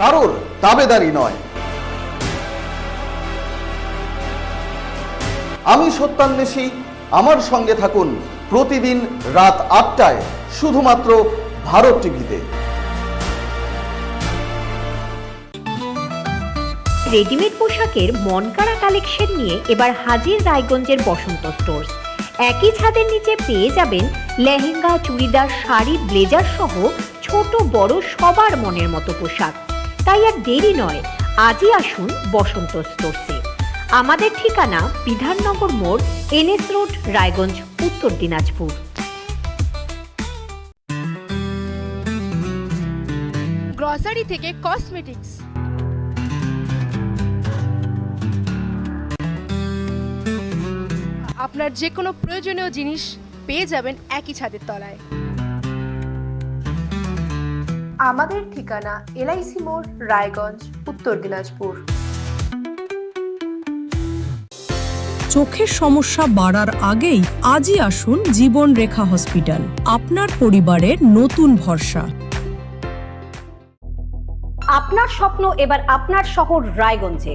কারোর দাবেদারি নয়। আমি সত্যান্বেষী, আমার সঙ্গে থাকুন প্রতিদিন রাত আটটায় শুধুমাত্র ভারত টিভিতে। রেডিমেড পোশাকের মনকাড়া কালেকশন নিয়ে এবার হাজির রায়গঞ্জের বসন্ত স্টোর্স। একই ছাদের নিচে পেয়ে যাবেন লেহেঙ্গা, চুড়িদার, শাড়ি, ব্লেজার সহ ছোট বড় সবার মনের মতো পোশাক। তাই আর দেরি নয়। আজই আসুন বসন্ত স্টোর্সে। আমাদের ঠিকানা বিধাননগর মোড়, এনএস রোড, রায়গঞ্জ, উত্তর দিনাজপুর। গ্রসারি থেকে কসমেটিক্স। আপনার যে কোনো প্রয়োজনীয় জিনিস পেয়ে যাবেন একই ছাদের তলায়। আমাদের ঠিকানা এলআইসি মোড় রায়গঞ্জ উত্তর দিনাজপুর। চোখের সমস্যা বাড়ার আগেই আজই আসুন জীবন রেখা হসপিটাল আপনার পরিবারের নতুন ভরসা। আপনার স্বপ্ন এবার আপনার শহর রায়গঞ্জে।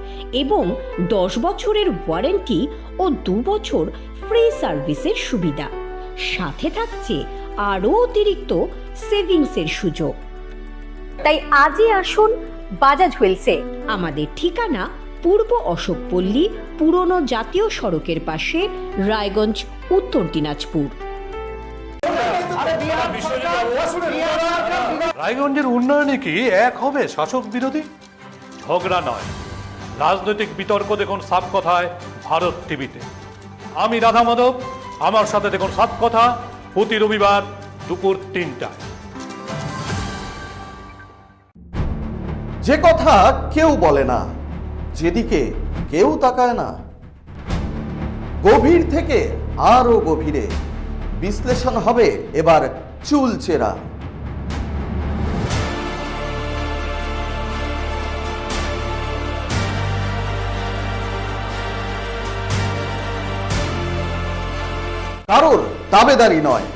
এবং দশ বছরের ওয়ারেন্টি ও দু বছর ফ্রি সার্ভিসের সুবিধা। সাথে থাকছে আরও অতিরিক্ত সেভিংসের সুযোগ। তাই আজই আসুন বাজাজ হুইলসে। আমাদের ঠিকানা পূর্ব অশোকপল্লী, পুরনো জাতীয় সড়কের পাশে, রায়গঞ্জ, উত্তর দিনাজপুর। রায়গঞ্জের উন্নয়নে কি এক হবে শাসক বিরোধী? ঝগড়া নয়। রাজনৈতিক বিতর্ক দেখুন সাপ কথায় ভারত টিভিতে। আমি রাধা মাধব, আমার সাথে দেখুন সাপ কথা প্রতি রবিবার দুপুর তিনটায়। যে কথা কেউ বলে না, যেদিকে কেউ তাকায় না। গভীর থেকে আরও গভীরে বিশ্লেষণ হবে এবার চুলচেরা। কারোর দাবেদারি নয়।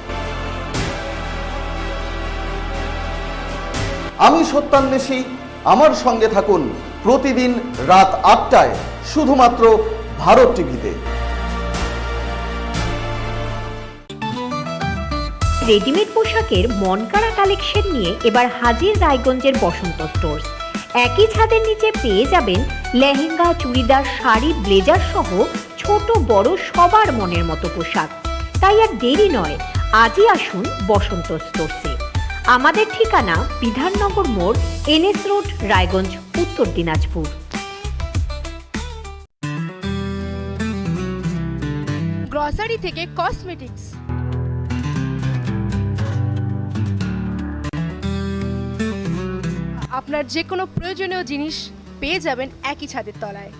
আমি সত্যান্বেষী, আমার সঙ্গে থাকুন প্রতিদিন রাত আটটায় শুধুমাত্র ভারত টিভিতে। রেডিমেড পোশাকের মনকাড়া কালেকশন নিয়ে এবার হাজির রায়গঞ্জের বসন্ত স্টোর্স। একই ছাদের নিচে পেয়ে যাবেন লেহেঙ্গা, চুড়িদার, শাড়ি, ব্লেজার সহ ছোট বড় সবার মনের মতো পোশাক। তাই আর দেরি নয়, আজই আসুন বসন্ত স্টোর্সে। আমাদের ঠিকানা বিধাননগর মোড়, এনএস রোড, রায়গঞ্জ, উত্তর দিনাজপুর। গ্রসারি থেকে কসমেটিক্স আপনার যে কোনো প্রয়োজনীয় জিনিস পেয়ে যাবেন একই ছাদের তলায়।